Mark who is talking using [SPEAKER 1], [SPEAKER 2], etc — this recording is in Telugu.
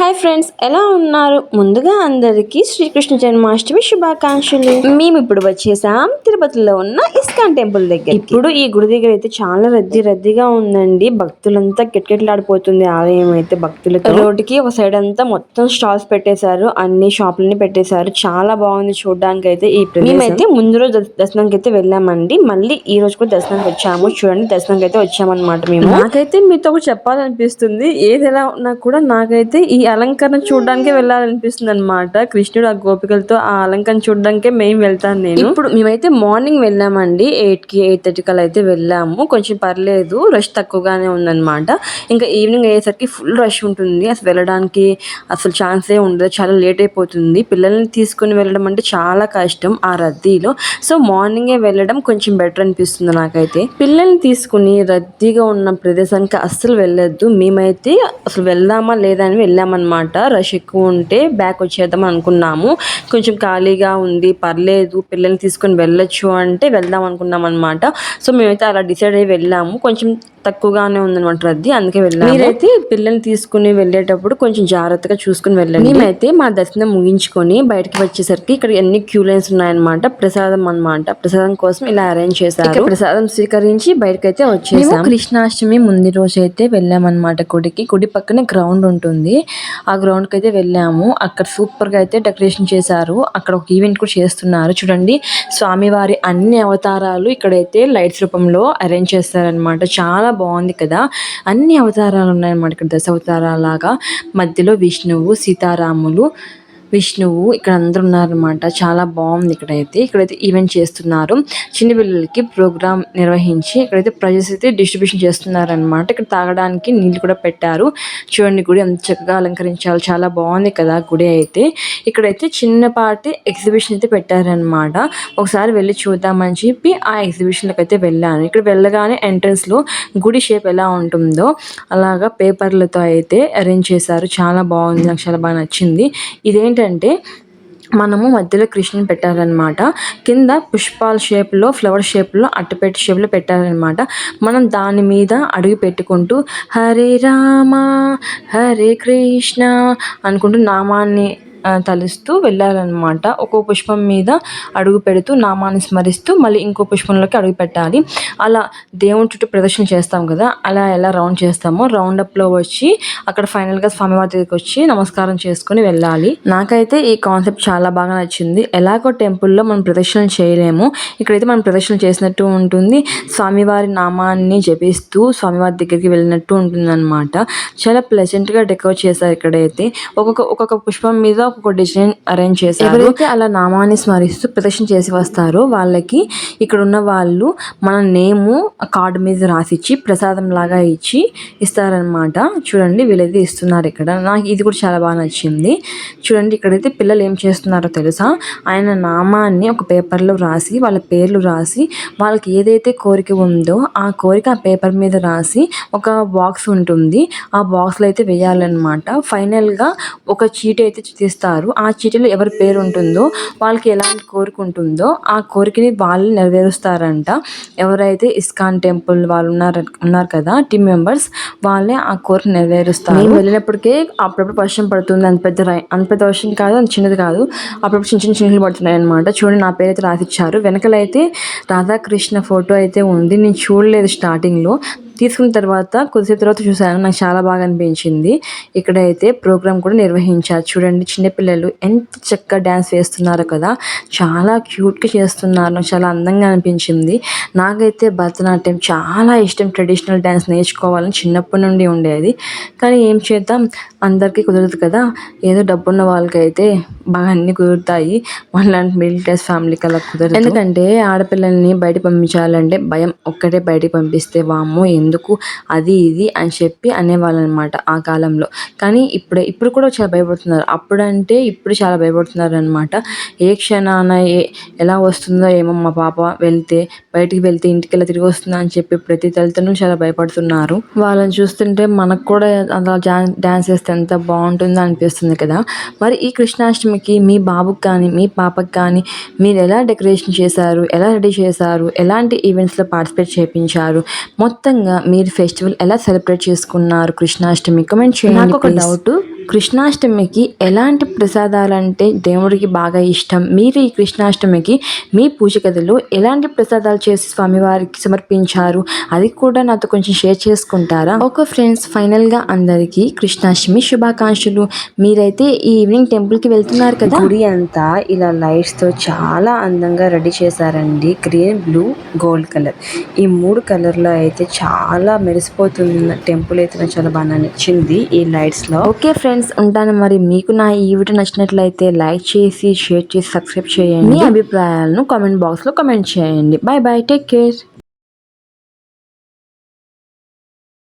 [SPEAKER 1] హాయ్ ఫ్రెండ్స్ ఎలా ఉన్నారు? ముందుగా అందరికీ శ్రీకృష్ణ జన్మాష్టమి శుభాకాంక్షలు. మేము ఇప్పుడు వచ్చేసాం తిరుపతిలో ఉన్న ఇస్కాన్ టెంపుల్ దగ్గర ఇప్పుడు ఈ గుడి దగ్గర అయితే చాలా రద్దీ రద్దీగా ఉందండి. భక్తులంతా కిటకిటలాడిపోతుంది ఆలయం అయితే భక్తులతో. రోడ్డుకి ఒక సైడ్ అంతా మొత్తం స్టాల్స్ పెట్టేశారు. అన్ని షాపులని పెట్టేశారు. చాలా బాగుంది చూడడానికి అయితే ఈ మేమైతే ముందు రోజు దర్శనానికి అయితే వెళ్ళామండి. మళ్ళీ ఈ రోజు కూడా దర్శనానికి వచ్చాము. చూడండి దర్శనానికి అయితే వచ్చామన్నమాట మేము. నాకైతే మీతో చెప్పాలనిపిస్తుంది. ఏది ఎలా ఉన్నా కూడా నాకైతే ఈ అలంకరణ చూడడానికి వెళ్ళాలనిపిస్తుంది అనమాట కృష్ణుడు ఆ గోపికలతో ఆ అలంకరణ చూడడానికే మేము వెళ్తాను నేను. ఇప్పుడు మేమైతే మార్నింగ్ వెళ్ళామండి. ఎయిట్కి ఎయిట్ థర్టీ కల్లా అయితే వెళ్ళాము. కొంచెం పర్లేదు రష్ తక్కువగానే ఉందన్నమాట. ఇంకా ఈవినింగ్ అయ్యేసరికి ఫుల్ రష్ ఉంటుంది. అసలు వెళ్ళడానికి అసలు ఛాన్సే ఉండదు. చాలా లేట్ అయిపోతుంది. పిల్లల్ని తీసుకుని వెళ్ళడం అంటే చాలా కష్టం ఆ రద్దీలో. సో మార్నింగే వెళ్ళడం కొంచెం బెటర్ అనిపిస్తుంది నాకైతే. పిల్లల్ని తీసుకుని రద్దీగా ఉన్న ప్రదేశానికి అస్సలు వెళ్ళొద్దు. మేమైతే అసలు వెళ్దామా లేదా అని అనమాట రష్ ఎక్కువ ఉంటే బ్యాక్ వచ్చేద్దాం అనుకున్నాము. కొంచెం ఖాళీగా ఉంది పర్లేదు పిల్లల్ని తీసుకొని వెళ్ళొచ్చు అంటే వెళ్దాం అనుకున్నాం అనమాట సో మేమైతే అలా డిసైడ్ అయ్యి వెళ్ళాము. కొంచెం తక్కువగానే ఉందన్నమాట రద్దీ. అందుకే వెళ్ళాము. మీరైతే పిల్లల్ని తీసుకుని వెళ్ళేటప్పుడు కొంచెం జాగ్రత్తగా చూసుకుని వెళ్ళండి. మేమైతే మా దర్శనం ముగించుకొని బయటకి వచ్చేసరికి ఇక్కడ ఎన్ని క్యూ లైన్స్ ఉన్నాయన్నమాట. ప్రసాదం అన్నమాట. ప్రసాదం కోసం ఇలా అరేంజ్ చేశారు. ప్రసాదం స్వీకరించి బయటకైతే వచ్చేసాం. కృష్ణాష్టమి ముందు రోజు అయితే వెళ్ళామన్నమాట గుడికి. గుడి పక్కనే గ్రౌండ్ ఉంటుంది. ఆ గ్రౌండ్కి అయితే వెళ్ళాము. అక్కడ సూపర్గా అయితే డెకరేషన్ చేశారు. అక్కడ ఒక ఈవెంట్ కూడా చేస్తున్నారు. చూడండి స్వామివారి అన్ని అవతారాలు ఇక్కడైతే లైట్స్ రూపంలో అరేంజ్ చేస్తారనమాట చాలా బాగుంది కదా. అన్ని అవతారాలు ఉన్నాయన్నమాట ఇక్కడ దశ అవతారాలాగా. మధ్యలో విష్ణువు సీతారాములు విష్ణువు ఇక్కడ అందరు ఉన్నారనమాట చాలా బాగుంది ఇక్కడైతే. ఇక్కడైతే ఈవెంట్ చేస్తున్నారు. చిన్న పిల్లలకి ప్రోగ్రామ్ నిర్వహించి ఇక్కడైతే ప్రైజెస్ అయితే డిస్ట్రిబ్యూషన్ చేస్తున్నారనమాట ఇక్కడ తాగడానికి నీళ్ళు కూడా పెట్టారు. చూడండి గుడి అంత చక్కగా అలంకరించాలి చాలా బాగుంది కదా గుడి అయితే. ఇక్కడైతే చిన్నపాటి ఎగ్జిబిషన్ అయితే పెట్టారనమాట ఒకసారి వెళ్ళి చూద్దామని చెప్పి ఆ ఎగ్జిబిషన్లకు అయితే వెళ్ళాను. ఇక్కడ వెళ్ళగానే ఎంట్రన్స్లో గుడి షేప్ ఎలా ఉంటుందో అలాగా పేపర్లతో అయితే అరేంజ్ చేశారు. చాలా బాగుంది. నాకు చాలా బాగా నచ్చింది. ఇదేంటి ఏంటంటే మనము మధ్యలో కృష్ణుని పెట్టాలన్నమాట. కింద పుష్పాల షేప్లో ఫ్లవర్ షేప్లో అట్టపెట్టి షేప్లో పెట్టాలన్నమాట. మనం దాని మీద అడుగు పెట్టుకుంటూ హరే రామ హరే కృష్ణ అనుకుంటూ నామాన్ని తలుస్తూ వెళ్ళాలన్నమాట. ఒక్కో పుష్పం మీద అడుగు పెడుతూ నామాన్ని స్మరిస్తూ మళ్ళీ ఇంకో పుష్పంలోకి అడుగు పెట్టాలి. అలా దేవుని చుట్టూ ప్రదర్శన చేస్తాం కదా అలా ఎలా రౌండ్ చేస్తామో రౌండ్ అప్లో వచ్చి అక్కడ ఫైనల్గా స్వామివారి దగ్గరికి వచ్చి నమస్కారం చేసుకుని వెళ్ళాలి. నాకైతే ఈ కాన్సెప్ట్ చాలా బాగా నచ్చింది. ఎలాగో టెంపుల్లో మనం ప్రదర్శన చేయలేము. ఇక్కడైతే మనం ప్రదర్శన చేసినట్టు ఉంటుంది. స్వామివారి నామాన్ని జపిస్తూ స్వామివారి దగ్గరికి వెళ్ళినట్టు ఉంటుంది అనమాట చాలా ప్లెజెంట్గా డెకరేట్ చేశారు ఇక్కడైతే. ఒక్కొక్క ఒక్కొక్క పుష్పం మీద ఒక్కొక్క డిజైన్ అరేంజ్ చేశారు. ఎవరైతే అలా నామాన్ని స్మరిస్తూ ప్రదర్శన చేసి వస్తారో వాళ్ళకి ఇక్కడ ఉన్న వాళ్ళు మన నేము కార్డు మీద రాసిచ్చి ప్రసాదం లాగా ఇచ్చి ఇస్తారనమాట చూడండి వీళ్ళైతే ఇస్తున్నారు ఇక్కడ. నాకు ఇది కూడా చాలా బాగా నచ్చింది. చూడండి ఇక్కడైతే పిల్లలు ఏం చేస్తున్నారో తెలుసా? ఆయన నామాన్ని ఒక పేపర్లో రాసి వాళ్ళ పేర్లు రాసి వాళ్ళకి ఏదైతే కోరిక ఉందో ఆ కోరిక ఆ పేపర్ మీద రాసి ఒక బాక్స్ ఉంటుంది. ఆ బాక్స్లో అయితే వేయాలన్నమాట. ఫైనల్గా ఒక చీటీ అయితే తీస్తారు ఆ చీటీలో ఎవరి పేరు ఉంటుందో వాళ్ళకి ఎలాంటి కోరిక ఉంటుందో ఆ కోరికని వాళ్ళు నెరవేరుస్తారంట. ఎవరైతే ఇస్కాన్ టెంపుల్ వాళ్ళు ఉన్నారు ఉన్నారు కదా టీమ్ మెంబర్స్ వాళ్ళే ఆ కోరిక నెరవేరుస్తారు. మేము వెళ్ళినప్పటికే అప్పుడప్పుడు వర్షం పడుతుంది. అంత పెద్ద అంత పెద్ద వర్షం కాదు అంత చిన్నది కాదు. అప్పుడప్పుడు చిన్న చిన్న చిన్నలు పడుతున్నాయి అనమాట చూడండి నా పేరు అయితే రాసిచ్చారు. వెనకలైతే రాధాకృష్ణ ఫోటో అయితే ఉంది. నేను చూడలేదు స్టార్టింగ్లో తీసుకున్న తర్వాత కొద్దిసేపు తర్వాత చూశాను నాకు చాలా బాగా అనిపించింది. ఇక్కడైతే ప్రోగ్రామ్ కూడా నిర్వహించారు. చూడండి చిన్నపిల్లలు ఎంత చక్కగా డ్యాన్స్ వేస్తున్నారు కదా. చాలా క్యూట్గా చేస్తున్నారు. నాకు చాలా అందంగా అనిపించింది. నాకైతే భరతనాట్యం చాలా ఇష్టం. ట్రెడిషనల్ డ్యాన్స్ నేర్చుకోవాలని చిన్నప్పటి నుండి ఉండేది. కానీ ఏం చేద్దాం? అందరికీ కుదరదు కదా. ఏదో డబ్బున్న వాళ్ళకైతే బాగా అన్ని కుదురుతాయి. మనలాంటి మిడిల్ క్లాస్ ఫ్యామిలీకి అలా కుదరదు. ఎందుకంటే ఆడపిల్లల్ని బయట పంపించాలంటే భయం ఒక్కటే బయటికి పంపిస్తే వామ్మో ఎందుకు అది ఇది అని చెప్పి అనేవాళ్ళు అనమాట ఆ కాలంలో. కానీ ఇప్పుడే ఇప్పుడు కూడా చాలా భయపడుతున్నారు. అప్పుడంటే ఇప్పుడు చాలా భయపడుతున్నారు అనమాట ఏ క్షణాన ఏ ఎలా వస్తుందో ఏమో మా పాప వెళ్తే బయటికి వెళ్తే ఇంటికి ఎలా తిరిగి వస్తుందా అని చెప్పి ప్రతి తల్లిదండ్రులు చాలా భయపడుతున్నారు. వాళ్ళని చూస్తుంటే మనకు కూడా అలా డాన్స్ వేస్తే ఎంత బాగుంటుందో అనిపిస్తుంది కదా. మరి ఈ కృష్ణాష్టమికి మీ బాబుకి కానీ మీ పాపకి కానీ మీరు ఎలా డెకరేషన్ చేశారు? ఎలా రెడీ చేశారు? ఎలాంటి ఈవెంట్స్లో పార్టిసిపేట్ చేయించారు మొత్తంగా మీరు ఫెస్టివల్ ఎలా సెలబ్రేట్ చేసుకున్నారు? కృష్ణాష్టమి కమెంట్ చేయండి నాకు ఒక డౌట్. కృష్ణాష్టమికి ఎలాంటి ప్రసాదాలంటే దేవుడికి బాగా ఇష్టం? మీరు ఈ కృష్ణాష్టమికి మీ పూజ గదిలో ఎలాంటి ప్రసాదాలు చేసి స్వామివారికి సమర్పించారు? అది కూడా నాతో కొంచెం షేర్ చేసుకుంటారా? ఓకే ఫ్రెండ్స్ ఫైనల్గా అందరికీ కృష్ణాష్టమి శుభాకాంక్షలు. మీరైతే ఈ ఈవినింగ్ టెంపుల్కి వెళ్తున్నారు కదా? గుడి అంతా ఇలా లైట్స్తో చాలా అందంగా రెడీ చేశారండి. గ్రీన్ బ్లూ గోల్డ్ కలర్ ఈ మూడు కలర్లో అయితే చాలా మెరిసిపోతుంది టెంపుల్ అయితే నాకు చాలా బాగా నచ్చింది ఈ లైట్స్లో. ఓకే ఫ్రెండ్స్ ఉంటాను మరి. మీకు నా ఈ వీడియో నచ్చినట్లయితే లైక్ చేసి షేర్ చేసి సబ్స్క్రైబ్ చేయండి. మీ అభిప్రాయాలను కామెంట్ బాక్స్లో కామెంట్ చేయండి. Bye bye take care